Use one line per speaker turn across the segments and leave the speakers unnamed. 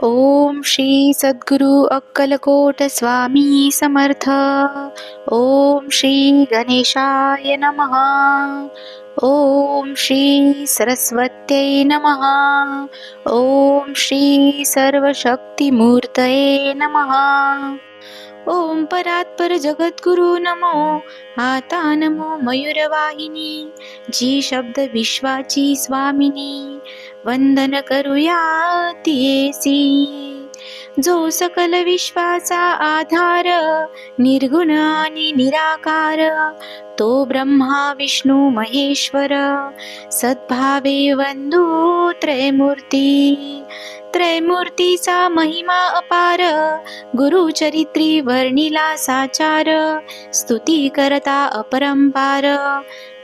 ओम श्री सद्गुरु अक्कलकोट स्वामी समर्थ। ओम श्री गणेशाय नमः। ओम श्री सरस्वत्यै नमः। ओम श्री सर्वशक्तिमूर्तये नमः। ओम परात्पर जगद्गुरु नमो आता नमो मयूरवाहिनी जी शब्द विश्वाची स्वामिनी वंदन करूया तियेसी जो सकल विश्वाचा आधार निर्गुण आणि निराकार तो ब्रह्मा विष्णू महेश्वर सद्भावे वंदू त्रयमूर्ती. त्रयमूर्तीचा महिमा अपार गुरुचरित्री वर्णिला साचार स्तुती करता अपरंपार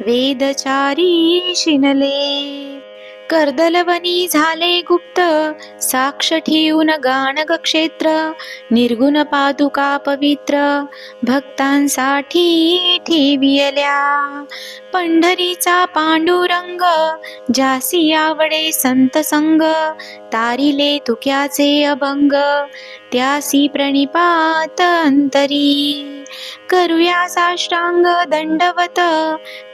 वेदचारी शिनले. कर्दलवनी झाले गुप्त साक्ष ठेवून गाणग क्षेत्र निर्गुण पादुका पवित्र भक्तांसाठी ठेवियल्या. पंढरीचा पांडुरंग जासी आवडे संत संग तारिले तुक्याचे अभंग त्यासी प्रणिपात अंतरी. करूया साष्टांग दंडवत.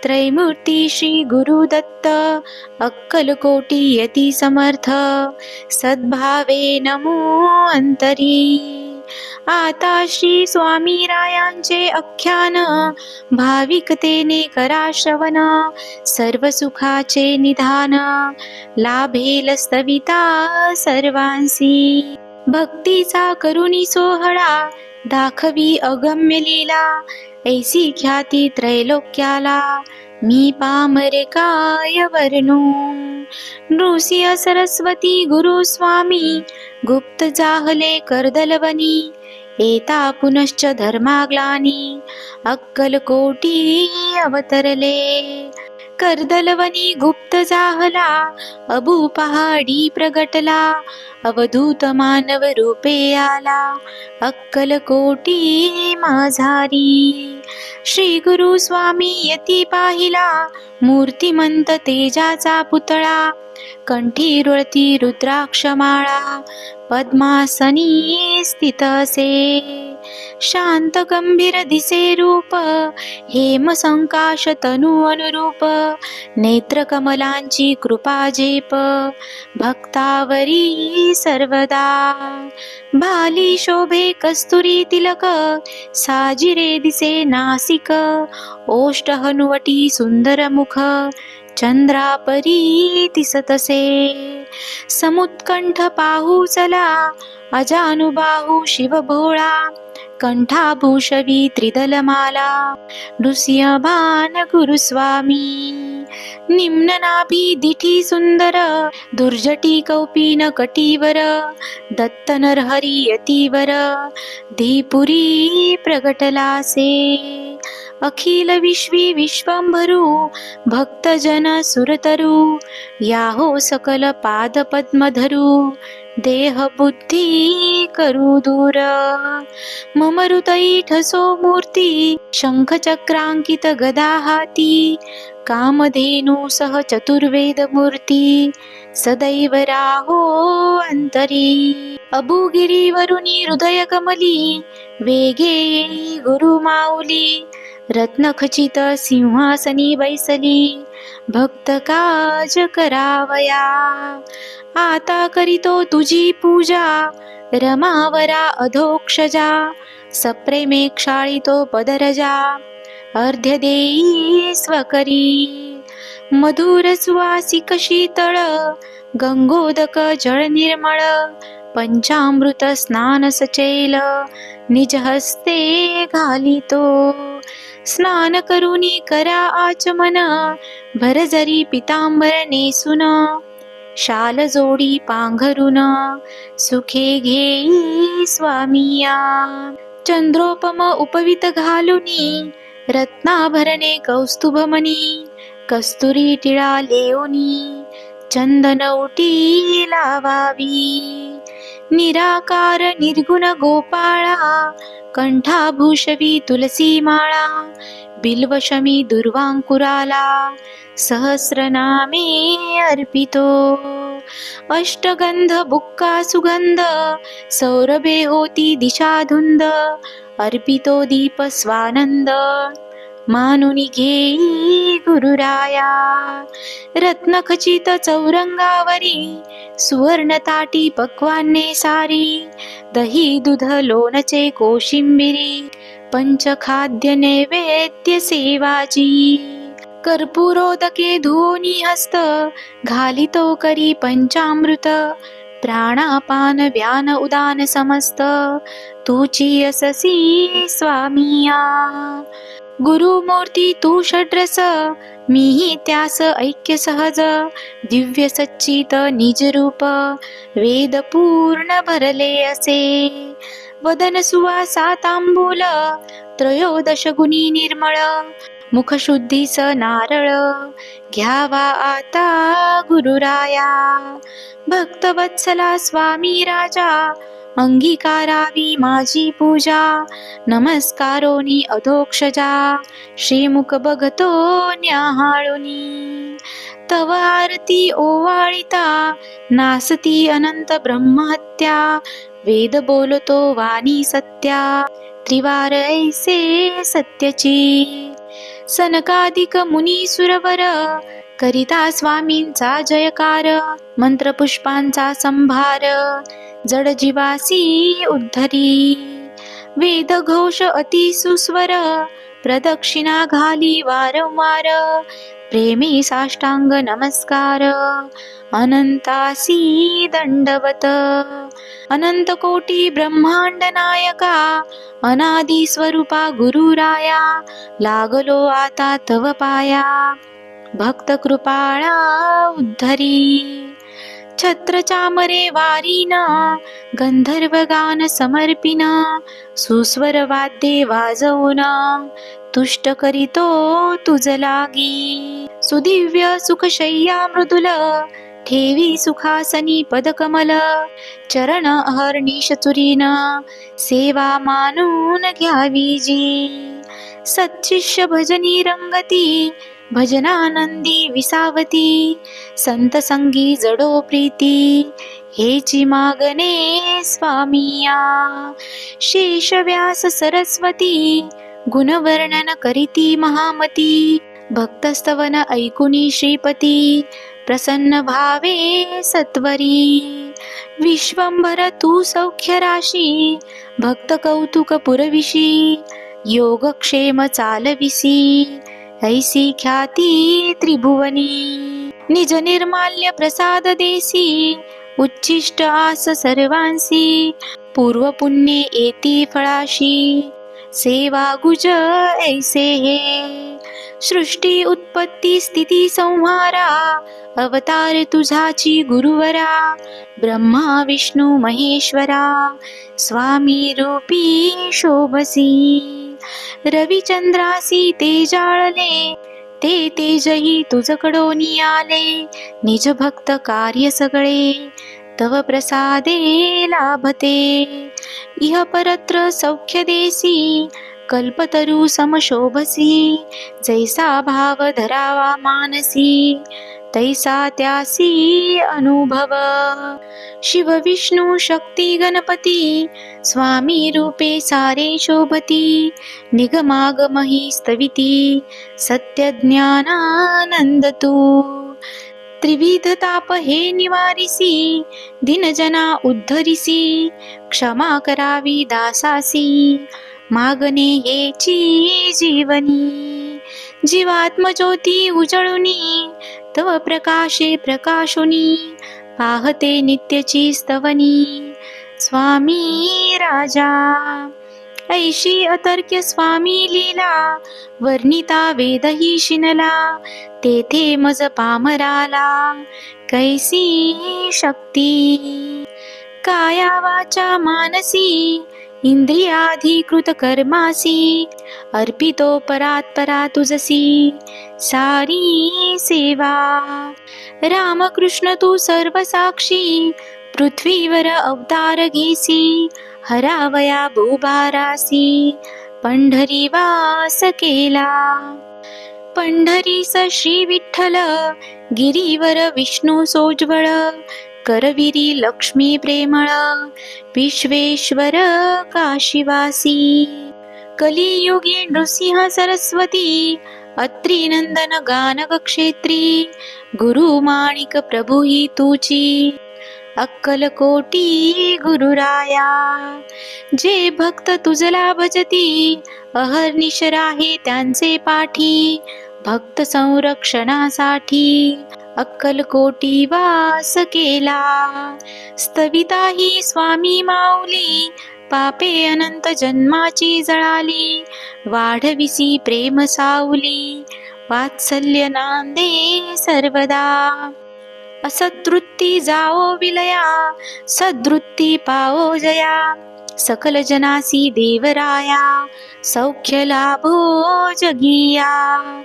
त्रैमूर्ती श्री गुरुदत्त. अक्कलकोटी यती समर्थ. सद्भावे नमो अंतरी. आता श्री स्वामी रायांचे अख्यान भाविकतेने करा श्रवण. सर्व सुखाचे निधान. लाभेल सविता सर्वांसी. भक्तीचा करुणी सोहळा दाखवी अगम्य लीला ऐसी ख्याती त्रैलोक्याला मी पामरे काय वर्णू नृसिंह सरस्वती गुरु स्वामी गुप्त जाहले कर्दलवनी एता पुनश्च धर्माग्लानी अक्कलकोटी अवतरले. कर्दलवनी गुप्त जाहला अबू पहाडी प्रगटला अवधूत मानव रूपे आला अक्कलकोटी माझारी. श्री गुरु स्वामी यती पाहिला मूर्तिमंत तेजाचा पुतळा कंठी रुळती रुद्राक्षमाळा पद्मासनी स्थित असे. शांत गंभीर दिसे रूप हेम संकाश तनु अनुरूप नेत्र कमलांची कृपा झेप भक्तावरी सर्वदा. भाली शोभे कस्तुरी तिलक साजिरे दिसे नासिक ओष्ट हनुवटी सुंदर मुख चंद्रापरी दिसतसे समुत्कंठ पाहू चला अजानुबाहू शिवभोळा कंठाभूषवी त्रिदलमाला. नृसिंह भान गुरुस्वामी निम्न नाभी दिठी सुंदर दुर्जटी कौपीन कटीवर दत्त नरहरी यतीवर धीपुरी प्रगटलासे. अखिल विश्वी विश्वंभरू भक्तजन सुरतरू याहो सकल पाद पद्मधरू देह बुद्धी करू दूर। मम हृदयी ठसो मूर्ती शंख चक्रांकित गदा हाती कामधेनु सह चतुर्वेद मूर्ती सदैव राहो अंतरी अबुगिरीवरुनी हृदय कमली वेगे येई गुरु माऊली रत्नखचित सिंहासनी बैसली भक्त काज करावया. आता करीतो तुझी पूजा रमावरा अधोक्षजा सप्रेमे क्षाळितो पदरजा. अर्ध्य देई स्वकरी मधुर सुवासिक शीतळ गंगोदक जळ निर्मळ पंचामृत स्नान सचेल निज हस्ते घालितो. स्नान करुनी करा आचमन भरजरी पितांबर नेसून शाल जोडी पांघरून सुखे घेई स्वामिया. चंद्रोपम उपवित घालुनी रत्नाभरणे कौस्तुभमनी कस्तुरी टिळा लेओनी चंदन उटी लावावी. निराकार निर्गुण गोपाळा कंठाभूषवी तुलसी माळा बिल्वशमी दुर्वांकुराला सहस्रनामे अर्पितो. अष्टगंध बुक्का सुगंध सौरभे होती दिशाधुंद अर्पितो दीप स्वानंद. मानुनी घेई गुरुराया. रत्नखचित चौरंगावरी सुवर्ण ताटी पक्वाने सारी दही दुध लोणचे कोशिंबिरी पंचखाद्य नैवेद्य सेवाजी कर्पूरोदके धोनी हस्त घालितो करी पंचामृत प्राणापान व्यान उदान समस्त तुची अससी स्वामिया. गुरुमूर्ती तू षड्रस मीही त्यास ऐक्य सहज दिव्य सच्चित निज रूप वेद पूर्ण भरले असे. वदन सुवासा तांबूल त्रयोदश गुणी निर्मळ मुखशुद्धीस नारळ घ्यावा आता गुरुराया. भक्तवत्सला स्वामी राजा अंगीकारावी माझी पूजा. नमस्कारोनी अधोक्षजा. श्रीमुख बघतो न्याहाळुनी. तव आरती ओवाळिता. नासती अनंत ब्रह्महत्या. वेद बोलतो वाणी सत्या. त्रिवार ऐसे सत्यची. सनकाधिक मुनी सुरवर करिता स्वामींचा जयकार मंत्रपुष्पांचा संभार जड जीवासी उद्धरी वेद घोष अति सुस्वर प्रदक्षिणा घाली वारंवार प्रेमी साष्टांग नमस्कार अनंतासी दंडवत अनंत कोटी ब्रह्मांड नायका अनादि स्वरूपा गुरुराया लागलो आता तव पाया. भक्त कृपाळा उद्धरी। छत्र चामरे वारीन गंधर्व गान समर्पिन सुस्वर वाद्ये वाजवून तुष्ट करीतो तुझ लागी। सुदिव्य सुखशय्या मृदुल ठेवी सुखासनी पदकमल चरण अहर्निश चुरीन सेवा मानून घ्यावी जी। सच्चिष्य भजनी रंगती भजनानंदी विसावती संत संगी जडो प्रीती हेची मागणे स्वामिया. शेष व्यास सरस्वती गुणवर्णन करीती महामती भक्तस्तवन ऐकुनी श्रीपती प्रसन्न भावे सत्वरी. विश्वंभर तू सौख्य राशी भक्त कौतुक पुरविशी योगक्षेम चालविसी ऐसी ख्याती त्रिभुवनी। निज निर्माल्य प्रसाद देसी उच्छिष्ट आस सर्वांसी। पूर्व पुण्ये येती फळाशी सेवा गुज ऐसे हे। सृष्टी उत्पत्ती स्थिती संहारा अवतार तुझाची गुरुवरा ब्रह्मा विष्णू महेश्वरा स्वामी रूपी शोभसी। रविचंद्रासी ते जाळले. ते तेजही तुझकडोनी आले निज भक्त कार्य सगळे. तव प्रसादे लाभते. इह परत्र सौख्य देसी. कल्पतरू समशोभसी। जैसा भाव धरावा मानसी तैसा त्यासी अनुभव। शिव विष्णू शक्ती गणपती स्वामी रूपे सारे शोभती। निगमागमही स्तविती सत्यज्ञानानंद तू त्रिविध ताप हे निवारिसी दिनजना उद्धरिसी क्षमा करावी दासासी। मागणे हेची जीवनी. जीवात्मज्योती उजळुनी तव प्रकाशे प्रकाशुनी पाहते नित्यची स्तवनी. स्वामी राजा ऐशी अतर्क्य स्वामी लीला वर्णिता वेदही शिनला तेथे मज पामराला कैसी शक्ती? काया वाचा मानसी इंद्रियाधिकृत कर्मासी अर्पितो परात्परा तुझसी सारी सेवा। रामकृष्ण तू सर्व साक्षी पृथ्वीवर अवतार घेसी हरावया भूभारासी पंढरी वास केला। पंढरीस श्री विठ्ठल गिरीवर विष्णू सोज्वळ करविरी लक्ष्मी प्रेमळ विश्वेश्वर काशिवासी। कलियुगी नृसिंह सरस्वती अत्रिनंदन गानक क्षेत्री गुरु माणिक प्रभू ही तुची। अक्कलकोटी गुरुराया जे भक्त तुझला भजती अहर्निश राहे त्यांचे पाठी भक्त संरक्षणासाठी। अक्कलकोटी वास केला. स्तविता ही स्वामी माऊली पापे अनंत जन्माची जळाली. वाढविसी प्रेम सावली वात्सल्य नांदे सर्वदा. असदृत्ती जाओ विलया सदृत्ती पाओ जया. सकल जनासी देवराया सौख्य लाभो जगिया.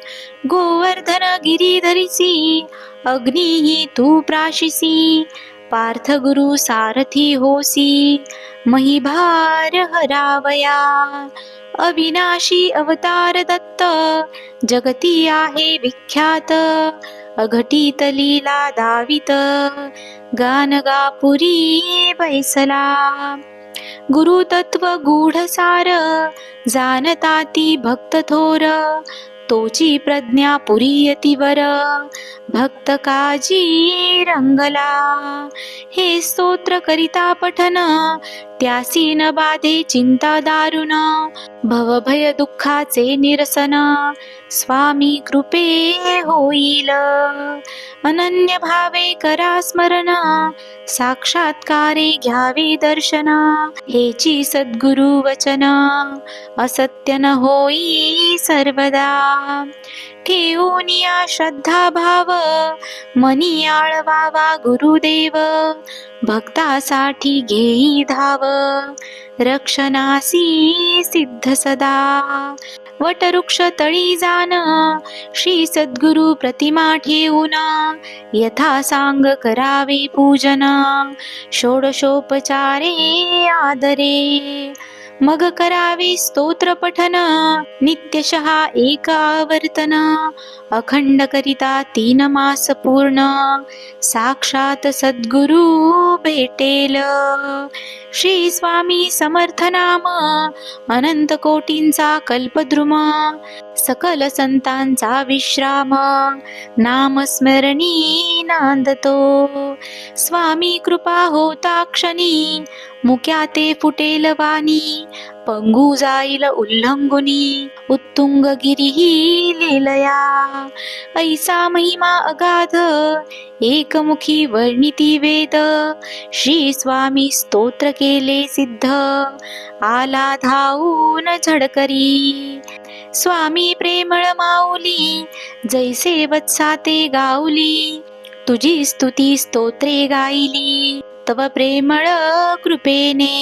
गोवर्धन गिरीधरिसी अग्निही तू प्राशिसी पार्थ गुरु सारथी होसी। महिभार हरावया अविनाशी अवतार दत्त जगती आहे विख्यात। अघटित लीला दावित गानगापुरी बैसला। गुरु तत्व गूढ सार भक्त थोर तोची प्रज्ञा पुरीयतीवर भक्त काजी रंगला. हे स्तोत्र करिता पठन त्यासी न बाधे चिंता दारुण. भवभय दुःखाचे निरसन स्वामी कृपे होईल. अनन्य भावे करा स्मरण साक्षात्कारे घ्यावे दर्शन. हेची सद्गुरु वचन असत्य न होई सर्वदा. ठेवून या श्रद्धा भाव मनी आळवावा गुरुदेव. भक्तासाठी घेई धाव. रक्षणासी सिद्ध सदा. वटवृक्ष तळी जाण श्री सद्गुरु प्रतिमा ठेवून. यथा सांग करावे पूजन. षोडशोपचारे आदरे. मग करावे स्तोत्र पठन नित्यशः एक आवर्तन अखंड करिता तीन मास पूर्ण. साक्षात सद्गुरु भेटेल. श्री स्वामी समर्थ नाम. अनंत कोटींचा कल्पद्रुमा. सकल संतांचा विश्राम. नाम स्मरणी नांदतो. स्वामी कृपा होता क्षणी मुक्या ते फुटेल वाणी. पंगू जाईल उल्लंघुनी उत्तुंग गिरीही ऐसा महिमा अगाध एकमुखी वर्णिती वेद श्री स्वामी स्तोत्र केले सिद्ध आला धावून झडकरी स्वामी प्रेमळ माऊली जैसे वत्सा ते गाऊली तुझी स्तुती स्तोत्रे गायली तव प्रेमळ कृपेने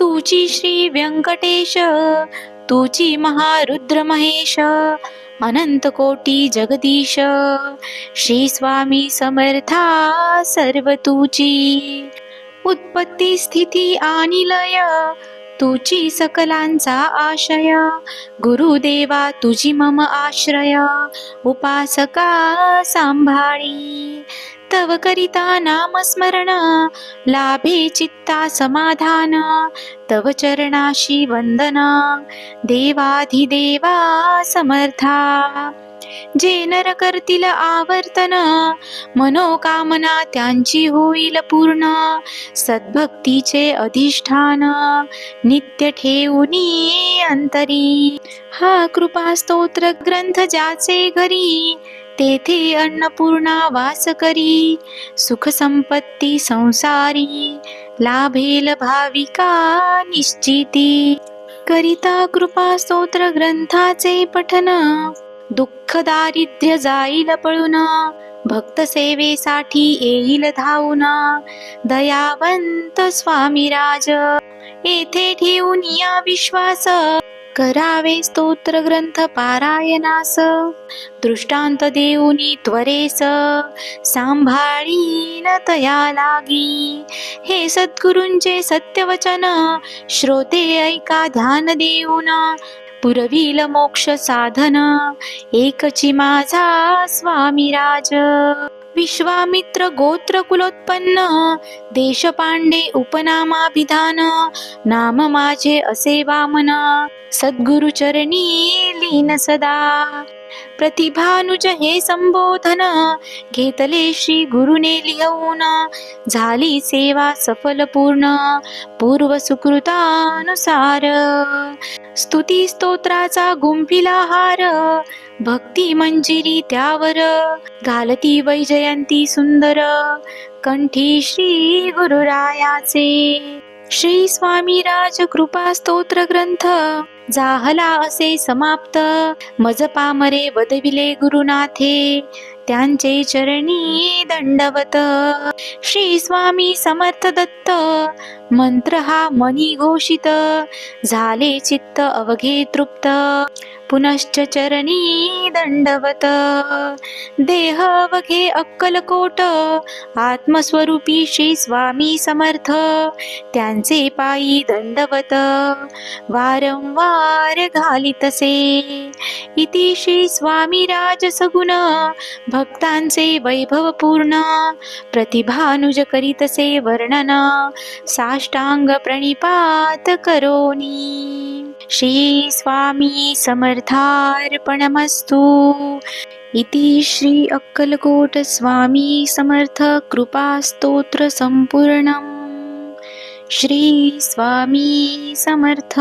तुची श्री व्यंकटेश तुची महारुद्र महेश अनंत कोटी जगदीश श्री स्वामी समर्था सर्व तुची उत्पत्ती स्थिती आणि लय तुझी सकलांचा आशय गुरुदेवा तुझी मम आश्रय उपासका सांभाळी. तव करिता नामस्मरण लाभे चित्ता समाधान तव चरणाशी वंदना देवाधिदेवा समर्था। जे नर करतील आवर्तन मनोकामना त्यांची होईल पूर्ण सद्भक्तीचे अधिष्ठान नित्य ठेवूनी अंतरी। हा कृपा स्तोत्र ग्रंथ ज्याचे घरी तेथे अन्नपूर्णा वास करी सुख संपत्ती संसारी लाभेल भाविका निश्चिती. करिता कृपा स्तोत्र ग्रंथाचे पठन दुःख दारिद्र्य जाईल पळून भक्त सेवेसाठी येईल धावून. दयावंत स्वामी राज येथे ठेवून या विश्वास. करावे स्तोत्र ग्रंथ पारायणास. दृष्टांत देऊनी त्वरेस. सांभाळीन तया लागी. हे सद्गुरूंचे सत्यवचन श्रोते ऐका ध्यान देऊन. पुरविल मोक्ष साधन एकची माझा स्वामी राज विश्वामित्र गोत्र कुलोत्पन्न देश पांडे उपनामाभिधान नाम माझे असे वामन सद्गुरु चरणी लीन सदा. प्रतिभानुज हे संबोधन घेतले श्री गुरुने लिहून. झाली सेवा सफल पूर्ण पूर्व सुकृतानुसार. स्तुती स्तोत्राचा गुंफिला हार भक्ती मंजिरी त्यावर घालती वैजयंती सुंदर कंठी श्री गुरुरायाचे. श्री स्वामी राज कृपा स्तोत्र ग्रंथ जाहला असे समाप्त. मजपामरे वदविले गुरुनाथे त्यांचे चरणी दंडवत. श्री स्वामी समर्थ दत्त मंत्र हा मनी घोषित झाले चित्त अवघे तृप्त. पुनश्च चरणी दंडवत. देह अक्कलकोट. आत्मस्वरूपी श्री स्वामी समर्थ. त्यांचे पायी दंडवत. वारंवार घालितसे इति श्री स्वामी राजसगुण. भक्तांचे वैभव पूर्ण प्रतिभानुज करीतसे वर्णन. साष्टांग प्रणिपात करोनी. श्री स्वामी समर्थार्पणमस्तु। इति श्री अक्कलकोट स्वामी समर्थ कृपास्तोत्र संपूर्णम् श्री स्वामी समर्थ।